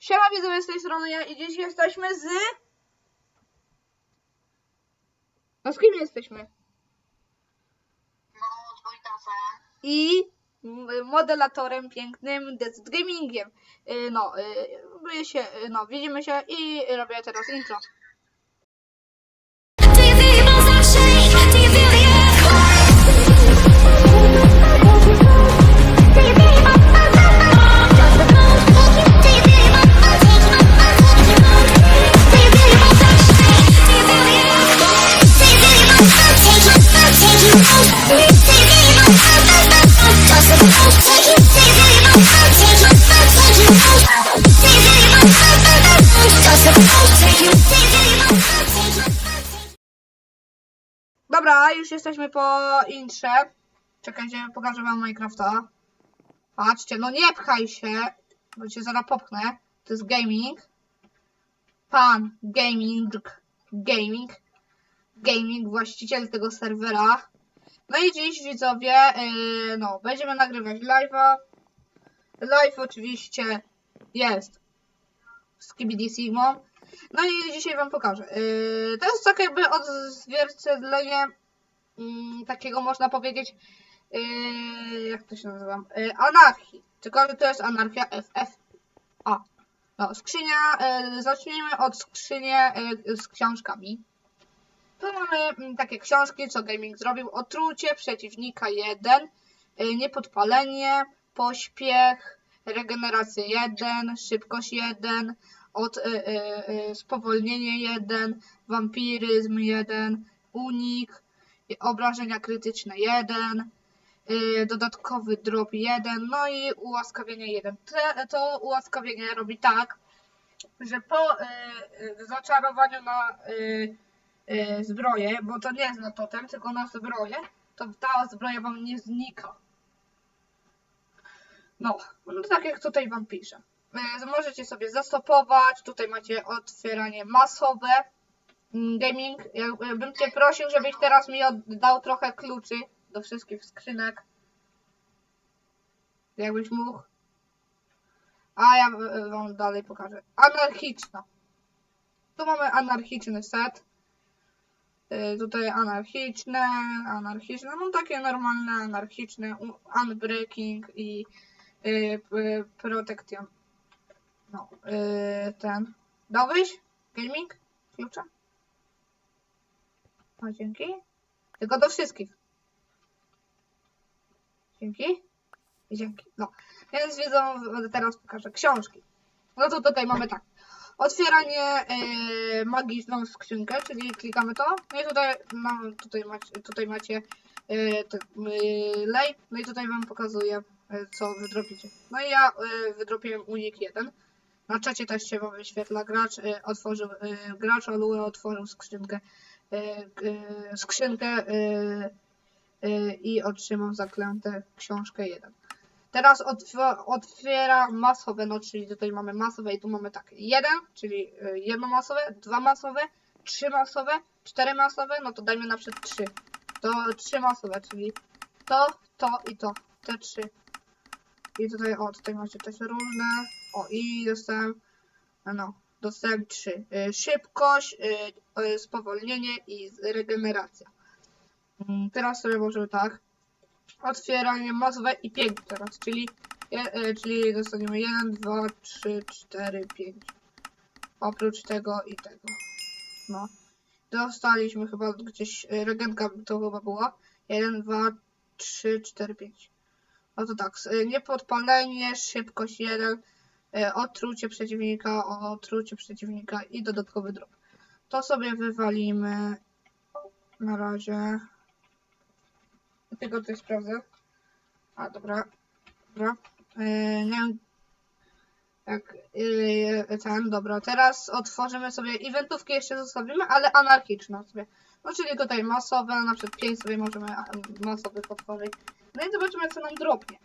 Siema widzowie z tej strony ja i dziś jesteśmy z... No z kim jesteśmy? No, z Wojtasem. I modelatorem pięknym Dead Gamingiem. Y, No, y, się, y, no, widzimy się i robię teraz intro. Dobra, już jesteśmy po intrze. Czekajcie, pokażę wam Minecrafta. Patrzcie, no nie pchaj się, bo cię zaraz popchnę. To jest gaming. Pan Gaming. Gaming. Gaming, właściciel tego serwera. No i dziś widzowie, yy, no, będziemy nagrywać live'a. Live oczywiście jest z KBD Sigmą. No i dzisiaj wam pokażę. Yy, to jest tak jakby odzwierciedlenie mm, takiego można powiedzieć, yy, jak to się nazywa, anarchii. Tylko, że to jest anarchia FFA. No, skrzynia, zacznijmy od skrzynie z książkami. Tu mamy mm, takie książki, co gaming zrobił. Otrucie przeciwnika 1, yy, niepodpalenie, pośpiech, regeneracja 1, szybkość 1, od y, y, y, spowolnienie 1, wampiryzm 1, unik, y, obrażenia krytyczne 1, y, dodatkowy drop 1, no i ułaskawienie 1. Te, to ułaskawienie robi tak, że po y, y, zaczarowaniu na y, y, zbroję, bo to nie jest na totem, tylko na zbroję, to ta zbroja wam nie znika. No, no tak jak tutaj wam piszę. E, Możecie sobie zastopować. Tutaj macie otwieranie masowe. Mm, Gaming. Bym Cię prosił, żebyś teraz mi oddał trochę kluczy do wszystkich skrzynek. Jakbyś mógł. A ja e, Wam dalej pokażę. Anarchiczna. Tu mamy anarchiczny set. E, Tutaj anarchiczne, anarchiczne, no takie normalne, anarchiczne, unbreaking i y, p- protection. No, y, ten. Dałbyś? Gaming? Klucza? No, dzięki. Tylko do wszystkich. Dzięki. Dzięki. No. Więc wiedzą, teraz pokażę książki. No to tutaj mamy tak. Otwieranie y, magiczną skrzynkę, czyli klikamy to. No i tutaj, no, tutaj macie, tutaj macie y, ten, y, lej. No i tutaj wam pokazuję, y, co wydropicie. No i ja y, wydropiłem unik 1. Na czacie też się wam wyświetla. Gracz y, otworzył, y, gracz Olue otworzył skrzynkę, y, y, skrzynkę y, y, i otrzymał zaklęte książkę 1. Teraz otw- otwiera masowe, no czyli tutaj mamy masowe i tu mamy tak. Jeden, czyli y, jedno masowe, dwa masowe, trzy masowe, cztery masowe, no to dajmy na przykład trzy. To trzy masowe, czyli to, to i to. Te trzy. I tutaj, o, tutaj macie też różne. O, i dostałem, no, dostałem trzy. Y, Szybkość, y, spowolnienie i regeneracja. Mm, Teraz sobie możemy tak. Otwieranie masowe i 5 teraz, czyli, je- y, czyli dostaniemy 1, 2, 3, 4, 5. Oprócz tego i tego. No. Dostaliśmy chyba gdzieś, y, regenka to chyba była. 1, 2, 3, 4, 5. No to tak, y, niepodpalenie, szybkość 1, y, otrucie przeciwnika, otrucie przeciwnika i dodatkowy drop. To sobie wywalimy na razie. Tylko coś sprawdzę. A, dobra. Dobra. Yy, nie wiem. Jak yy, ten, dobra. Teraz otworzymy sobie eventówki, jeszcze zostawimy, ale anarchiczne sobie. No czyli tutaj masowe, na przykład 5 sobie możemy masowych otworzyć. No i zobaczymy, co nam dropnie.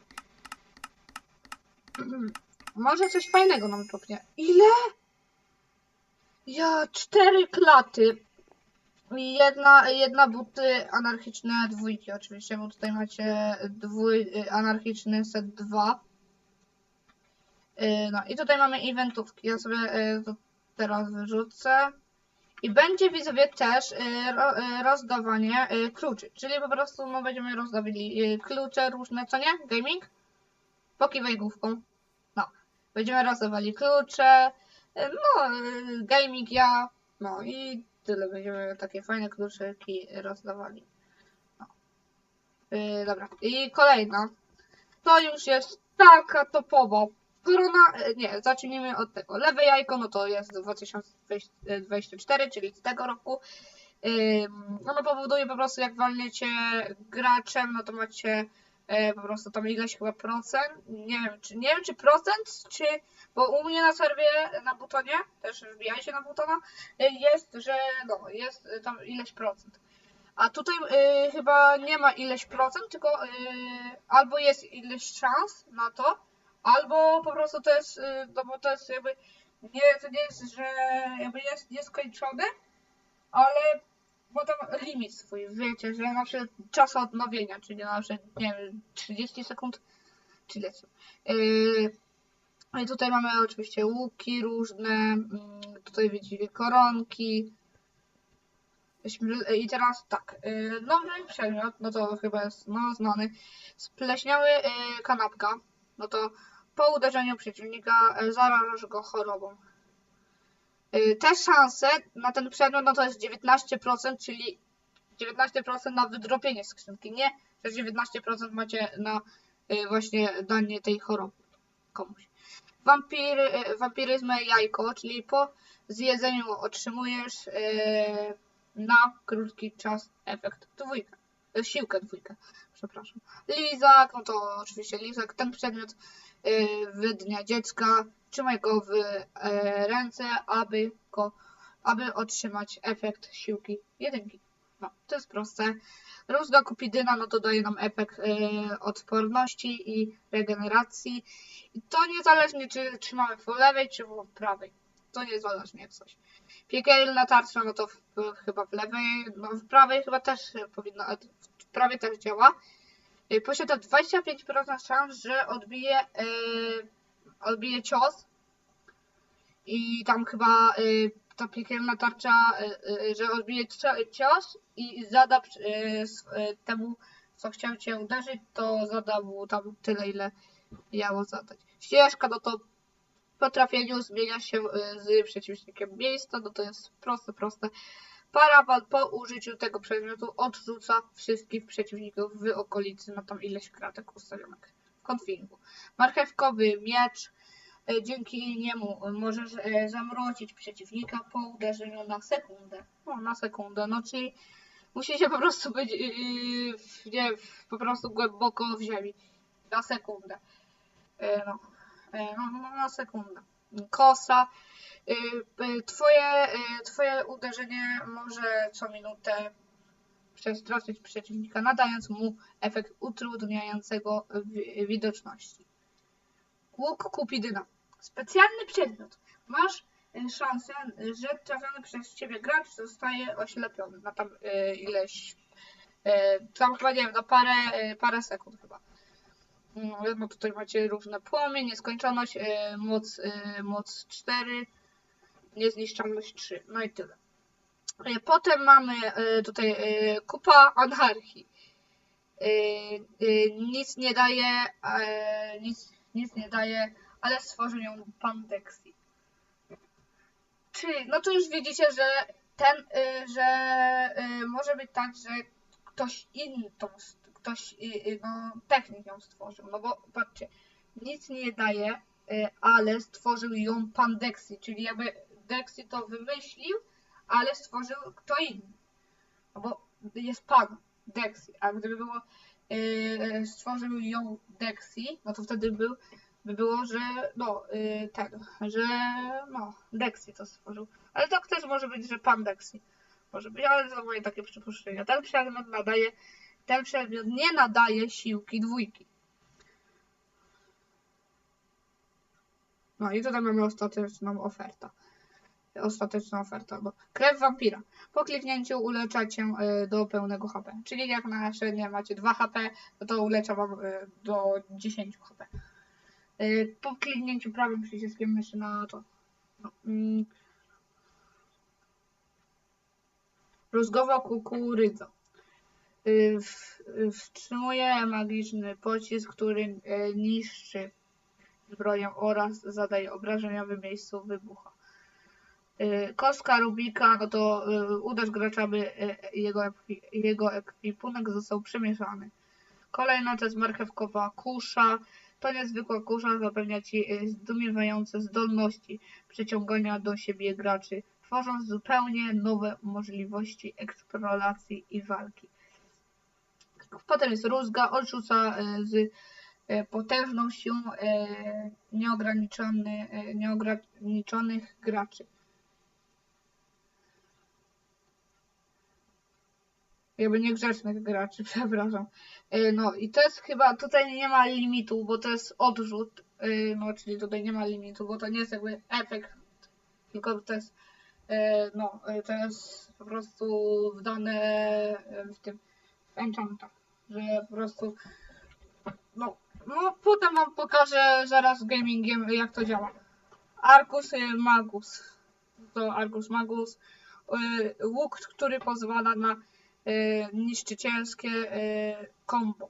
Może coś fajnego nam dropnie. Ile? Ja, cztery klaty. Jedna, jedna buty anarchiczne dwójki oczywiście, bo tutaj macie dwój, y, anarchiczny set 2. Y, No i tutaj mamy eventówki. Ja sobie y, to teraz wyrzucę. I będzie widzowie też ro, rozdawanie kluczy. Czyli po prostu no, będziemy rozdawali y, klucze różne, co nie? Gaming? Pokiwaj główką. No. Będziemy rozdawali klucze. No, gaming ja. No i tyle. Będziemy takie fajne kluczyki rozdawali. No. Y, dobra. I kolejna. To już jest taka topowa. Korona, y, nie, zacznijmy od tego. Lewe jajko, no to jest 2024, czyli z tego roku. Ym, Ono powoduje po prostu, jak walniecie graczem, no to macie po prostu tam ileś chyba procent. Nie wiem, czy, nie wiem, czy procent, czy. Bo u mnie na serwie, na butonie, też wbijajcie na butona, y, jest, że no, jest tam ileś procent. A tutaj y, chyba nie ma ileś procent, tylko y, albo jest ileś szans na to, albo po prostu to jest, y, no bo to jest jakby, nie, to nie jest, że jakby jest nieskończone, ale bo tam limit swój, wiecie, że na przykład czas odnowienia, czyli na przykład, nie wiem, 30 sekund, czy lecą. Yy, no tutaj mamy oczywiście łuki różne, mm, tutaj widzicie koronki. I teraz tak, yy, nowy przedmiot, no to chyba jest no, znany. Spleśniały yy, kanapka, no to po uderzeniu przeciwnika yy, zarażasz go chorobą. Yy, Te szanse na ten przedmiot no to jest 19%, czyli 19% na wydropienie skrzynki. Nie, że 19% macie na yy, właśnie danie tej choroby komuś. Wampiry, yy, wampiryzm jajko, czyli po zjedzeniu otrzymujesz na krótki czas efekt dwójka. Siłkę dwójkę, przepraszam. Lizak, no to oczywiście lizak, ten przedmiot yy, w dnia dziecka, trzymaj go w e, ręce, aby go, aby otrzymać efekt siłki jedynki. No, to jest proste. Różna kupidyna, no to daje nam efekt e, odporności i regeneracji. I to niezależnie, czy trzymamy w lewej, czy w prawej. To niezależnie jak coś. Piekielna tarcza, no to w, chyba w lewej, no w prawej chyba też powinno, w prawej też działa. E, Posiada 25% szans, że odbije, odbije cios. I tam chyba y, ta piekielna tarcza, y, y, że odbije cio- cios i zada y, y, temu, co chciał cię uderzyć, to zada mu tam tyle, ile miało zadać. Ścieżka, no to po trafieniu zmienia się y, z przeciwnikiem miejsca, no to jest proste, proste. Parawal po użyciu tego przedmiotu odrzuca wszystkich przeciwników w okolicy na tam ileś kratek ustawionych w konfingu. Marchewkowy miecz, e, dzięki niemu możesz e, zamrozić przeciwnika po uderzeniu na sekundę. No, na sekundę, no czyli musicie po prostu być nie, po prostu głęboko w ziemi. Na sekundę. E, no, e, no, no, na sekundę. Kosa. Twoje, twoje uderzenie może co minutę przestraszyć przeciwnika, nadając mu efekt utrudniającego wi- widoczności. Łuk Kupidyna. Specjalny przedmiot. Masz y, szansę, że trafiony przez ciebie gracz zostaje oślepiony na tam y, ileś. Y, tam chyba nie wiem, na parę, parę sekund chyba. No, tutaj macie różne płomień, nieskończoność, moc, moc 4, niezniszczalność 3. No i tyle. Y, Potem mamy y, tutaj y, kupa anarchii. Nic nie daje, e, nic, nic nie daje, ale stworzył ją Pandexi. Czyli, no to już widzicie, że ten, że może być tak, że ktoś inny tą, ktoś, no, technik ją stworzył, no bo patrzcie, nic nie daje, ale stworzył ją Pandexi, czyli jakby Dexi to wymyślił, ale stworzył kto inny. No bo jest pan Dexi, a gdyby było yy, stworzył ją Dexi, no to wtedy był, by było, że no, yy, ten, że no, Dexi to stworzył. Ale to też może być, że pan Dexi. Może być, ale to moje takie przypuszczenia. Ten przedmiot nadaje, ten przedmiot nie nadaje siłki dwójki. No i tutaj mamy ostateczną ofertę. Ostateczna oferta, bo krew wampira. Po kliknięciu ulecza cię y, do pełnego HP. Czyli jak na średnie macie 2 HP, no to ulecza wam y, do 10 HP. Y, po kliknięciu prawym przyciskiem myszy na to. No, mm. Rózgowa kukurydza. Wstrzymuje magiczny pocisk, który niszczy zbroję oraz zadaje obrażenia w miejscu wybuchu. Y, Kostka Rubika, no to y, uderz gracza, by jego, jego ekwipunek został przemieszany. Kolejna to jest marchewkowa kusza. To niezwykła kusza zapewnia ci y, zdumiewające zdolności przyciągania do siebie graczy, tworząc zupełnie nowe możliwości eksploracji i walki. Potem jest rózga, odrzuca z potężną siłą nieograniczony, nieograniczonych graczy. Jakby niegrzecznych graczy, przepraszam. Y, No i to jest chyba, tutaj nie ma limitu, bo to jest odrzut, y, no czyli tutaj nie ma limitu, bo to nie jest jakby efekt, tylko to jest, y, no, to jest po prostu wdane w tym, w enchantach, że po prostu, no, no potem wam pokażę zaraz gamingiem jak to działa. Arcus y, Magus, to Arcus Magus, łuk, który pozwala na niszczycielskie y, combo.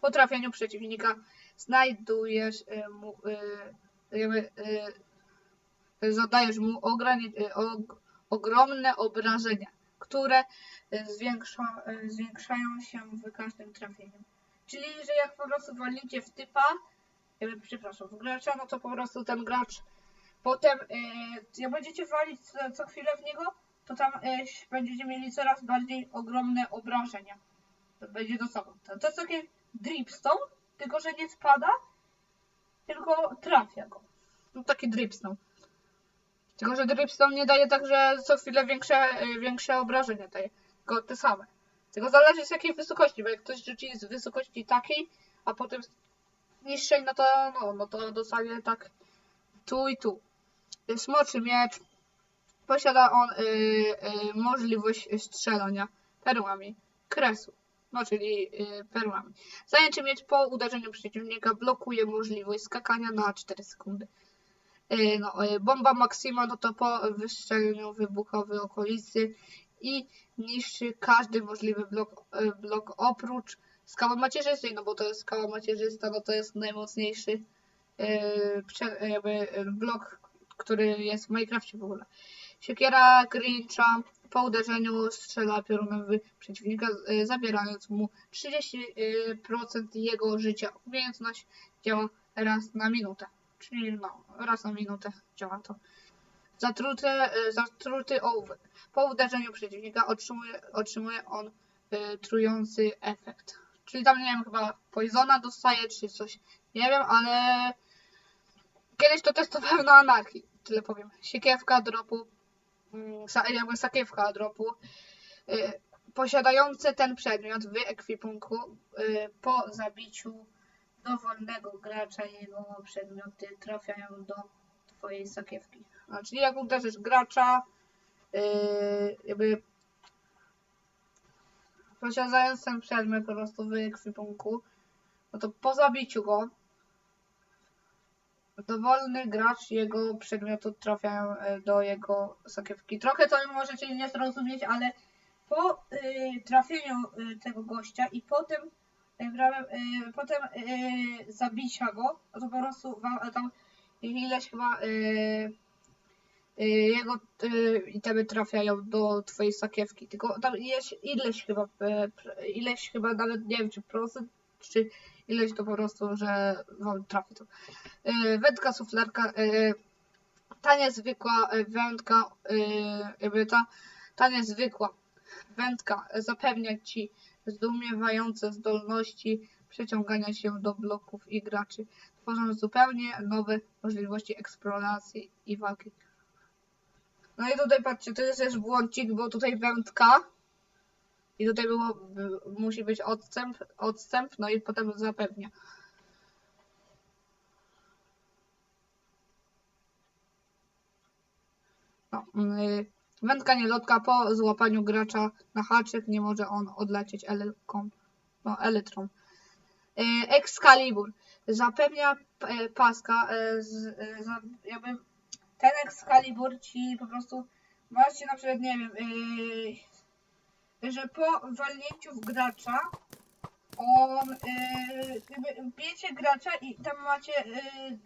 Po trafieniu przeciwnika znajdujesz y, mu, y, jakby, y, zadajesz mu y, og, ogromne obrażenia, które y, zwiększa, y, zwiększają się w każdym trafieniu. Czyli, że jak po prostu walniecie w typa, jakby, przepraszam, w gracza, no to po prostu ten gracz potem, y, jak będziecie walić co, co chwilę w niego, to tam y, będziecie mieli coraz bardziej ogromne obrażenia. To będzie do sobą. To, to jest takie dripstone, tylko że nie spada, tylko trafia go. No taki dripstone. Tylko, że dripstone nie daje tak, że co chwilę większe, y, większe obrażenia daje. Tylko te same. Tylko zależy z jakiej wysokości, bo jak ktoś rzuci z wysokości takiej, a potem niższej, no to, no, no to dostanie tak tu i tu. Smoczy miecz. Posiada on y, y, możliwość strzelania perłami kresu. No, czyli y, perłami. Zajęty miecz po uderzeniu przeciwnika blokuje możliwość skakania na 4 sekundy. Y, no, y, bomba Maxima no to po wystrzeleniu wybuchu w okolicy i niszczy każdy możliwy blok, y, blok oprócz skały macierzystej, no bo to jest skała macierzysta, no to jest najmocniejszy y, prze, blok, który jest w Minecrafcie w ogóle. Siekiera Grincha po uderzeniu strzela piorunem w przeciwnika, y, zabierając mu 30% jego życia. Umiejętność działa raz na minutę, czyli no, raz na minutę działa to. Zatruty, y, zatruty ołówek. Po uderzeniu przeciwnika otrzymuje, otrzymuje on trujący efekt. Czyli tam, nie wiem, chyba poisona dostaje, czy coś. Nie wiem, ale kiedyś to testowałem na anarchii, tyle powiem. Siekierka dropu, jakby sakiewka dropu, y, posiadające ten przedmiot w ekwipunku y, po zabiciu dowolnego gracza jego przedmioty trafiają do twojej sakiewki. A, czyli jak uderzysz gracza, yy, jakby posiadając ten przedmiot po prostu w ekwipunku, no to po zabiciu go dowolny gracz jego przedmiotu trafiają e, do jego sakiewki. Trochę to możecie nie zrozumieć, ale po y, trafieniu y, tego gościa i potem y, potem zabicia go, no to po prostu tam ileś chyba jego itemy trafiają do twojej sakiewki. Tylko tam jest ileś chyba, ileś chyba nawet nie wiem czy procent, czy ileś to po prostu, że wam trafi to. Y, wędka suflerka, y, ta niezwykła y, wędka, jakby ta, ta niezwykła wędka zapewnia ci zdumiewające zdolności przeciągania się do bloków i graczy, tworząc zupełnie nowe możliwości eksploracji i walki. No i tutaj patrzcie, to jest też błądzik, bo tutaj wędka i tutaj było, by- musi być odstęp, odstęp, no i potem zapewnia. No, y, wędka nielotka po złapaniu gracza na haczyk nie może on odlecieć elką, no, elytrą. e, Excalibur. Zapewnia e, paska, z, za, jakby ten Excalibur ci po prostu macie na przykład, nie wiem, e, że po walnięciu w gracza on e, jakby bijecie gracza i tam macie e,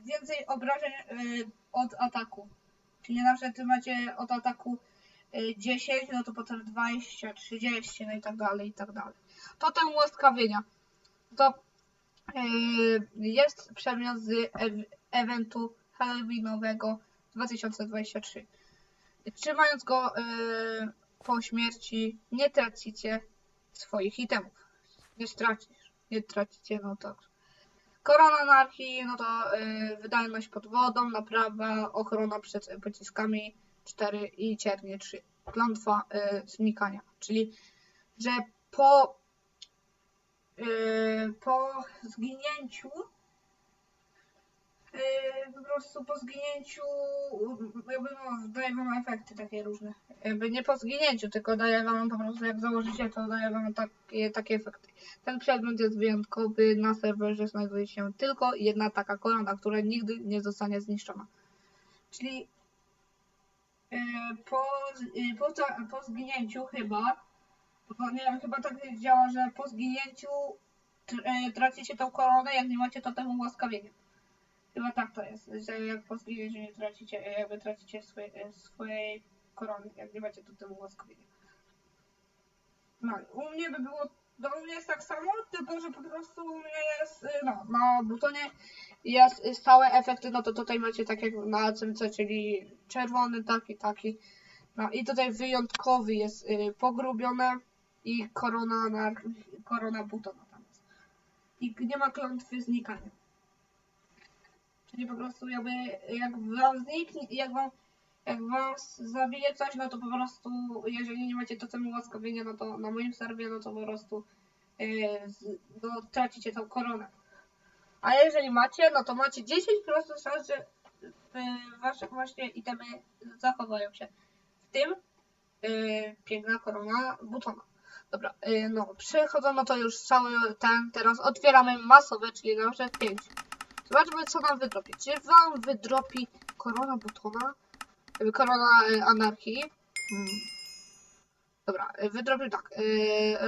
więcej obrażeń e, od ataku. Czyli na przykład macie od ataku e, 10, no to potem 20, 30, no i tak dalej, i tak dalej. Potem łaskawienia. To e, jest przedmiot z ew- eventu Halloweenowego 2023. Trzymając go e, po śmierci, nie tracicie swoich itemów. Nie stracisz, nie tracicie, no to. Korona anarchii, no to y, wydajność pod wodą, naprawa, ochrona przed pociskami 4 i ciernie 3. Klątwa y, znikania, czyli że po y, po zginięciu prostu po zginięciu jakby no, daje wam efekty takie różne. Jakby nie po zginięciu, tylko daje wam po prostu jak założycie, to daje wam takie, takie efekty. Ten przedmiot jest wyjątkowy, na serwerze znajduje się tylko jedna taka korona, która nigdy nie zostanie zniszczona. Czyli yy, po, yy, po, po zginięciu chyba, bo nie wiem, chyba tak działa, że po zginięciu yy, tracicie tą koronę, jak nie macie totemu łaskawienia. Chyba tak to jest, że jak po zginięciu tracicie, jakby tracicie swoje, swojej korony, jak nie macie totemu łaskawienia. No, u mnie by było no u mnie jest tak samo, tylko że po prostu u mnie jest, y, no, na butonie jest y, stałe efekty, no to tutaj macie tak jak na CMC, czyli czerwony, taki, taki. No i tutaj wyjątkowy jest y, pogrubione i korona na, korona butona tam jest. I nie ma klątwy znikania. Czyli po prostu jakby, jak wam zniknie, jak wam jak was zabije coś, no to po prostu, jeżeli nie macie totemu łaskawienia, no to na moim serwie, no to po prostu yy, tracicie tą koronę. A jeżeli macie, no to macie 10% szans, że yy, wasze właśnie itemy zachowają się. W tym yy, piękna korona butona. Dobra, yy, no, przechodzono to już cały ten, teraz otwieramy masowe, czyli na przykład 5. Zobaczmy, co nam wydropi. Czy wam wydropi korona butona? Jakby korona y, anarchii. Hmm. Dobra, y, wydrobił tak.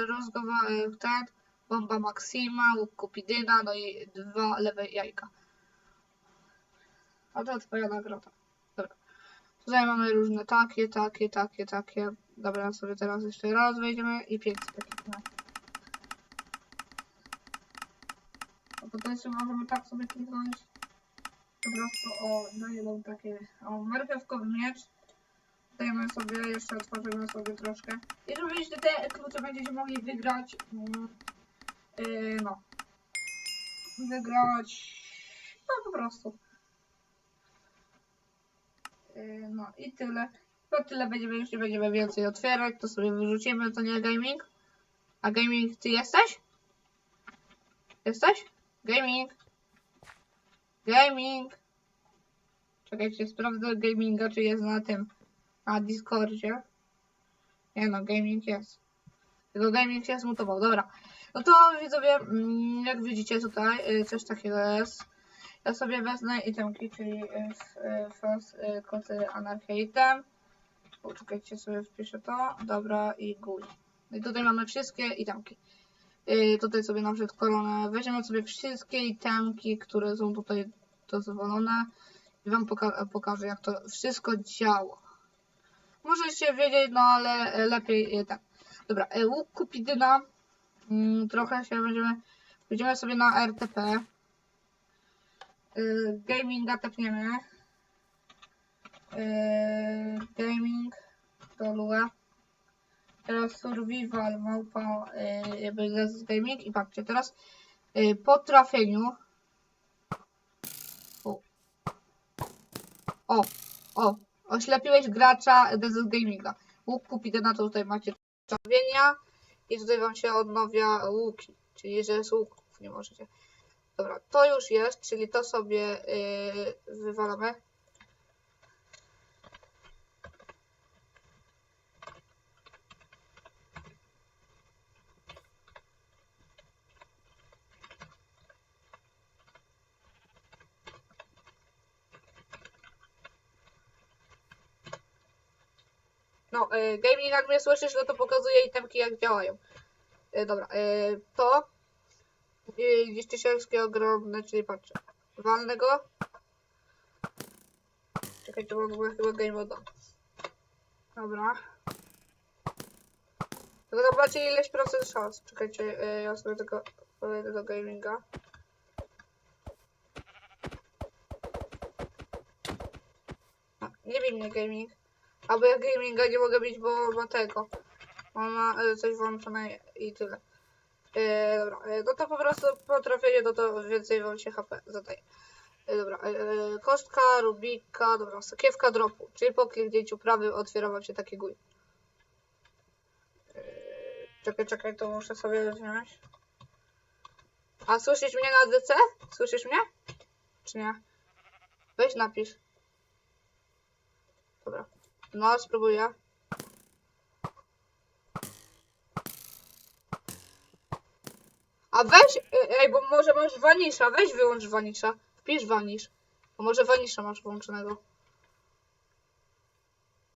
Rozgowa ten, bomba Maxima, łuk Kupidyna, no i dwa lewe jajka. A to twoja nagroda. Dobra. Tutaj mamy różne takie, takie, takie, takie. Dobra, sobie teraz jeszcze raz wejdziemy i 500 takich. No. A potem jeszcze możemy tak sobie kliknąć. Po prostu o, daję nam takie, o, marchewkowy miecz. Dajemy sobie, jeszcze otworzymy sobie troszkę. I żebyście te klucze będziecie mogli wygrać, yy, no, wygrać, no po prostu. Yy, no i tyle. No tyle będziemy, nie będziemy więcej otwierać, to sobie wyrzucimy, to nie gaming. A gaming, ty jesteś? Jesteś? Gaming. Gaming. Czekajcie, sprawdzę gaminga, czy jest na tym, na Discordzie. Nie no, gaming jest. Tylko gaming się zmutował, dobra. No to widzowie, mm, jak widzicie tutaj, y, coś takiego jest. Ja sobie wezmę itemki, czyli y, first y, koty anarchia item. Poczekajcie sobie wpiszę to. Dobra i guj. No I tutaj mamy wszystkie itemki. Y, tutaj sobie na przykład koronę. Weźmiemy sobie wszystkie itemki, które są tutaj dozwolone i wam poka pokażę jak to wszystko działa. Możecie wiedzieć, no ale e, lepiej e, tak. Dobra, e, łuk Kupidyna. Mm, trochę się będziemy. Pójdziemy sobie na RTP. Gaminga tepniemy. Gaming. Do Lue. Teraz survival małpa y, jakby z gaming i patrzcie teraz y, po trafieniu o, o, o oślepiłeś gracza Desert Gaminga. Łuk kupicie na to tutaj macie trafienia i tutaj wam się odnawia łuki, czyli że z łuków nie możecie. Dobra, to już jest, czyli to sobie yy, wywalamy. No, y, gaming jak mnie słyszysz, no to pokazuje itemki jak działają. Y, dobra, y, to y, niszczycielskie ogromne, czyli patrzę. Walnę go. Czekajcie, bo w ogóle chyba game moda. Dobra. Tylko zobaczcie ileś procent szans. Czekajcie, y, ja sobie tylko pojedę do gaminga. A, Nie bij mnie gaming. Albo ja gaminga nie mogę bić, bo ma tego. On ma y, coś włączone i tyle. E, dobra, e, no to po prostu po trafieniu no to więcej wam się HP zadaje. E, dobra, e, e, kostka, rubika, dobra, sakiewka dropu, czyli po kliknięciu prawym otwiera wam się taki gój. E, czekaj, czekaj, to muszę sobie wziąć. A słyszysz mnie na DC? Słyszysz mnie? Czy nie? Weź napisz. Dobra. No, spróbuję. A weź, ej, bo może masz wanisza, weź wyłącz wanisza. Wpisz wanisz. Bo może wanisza masz włączonego.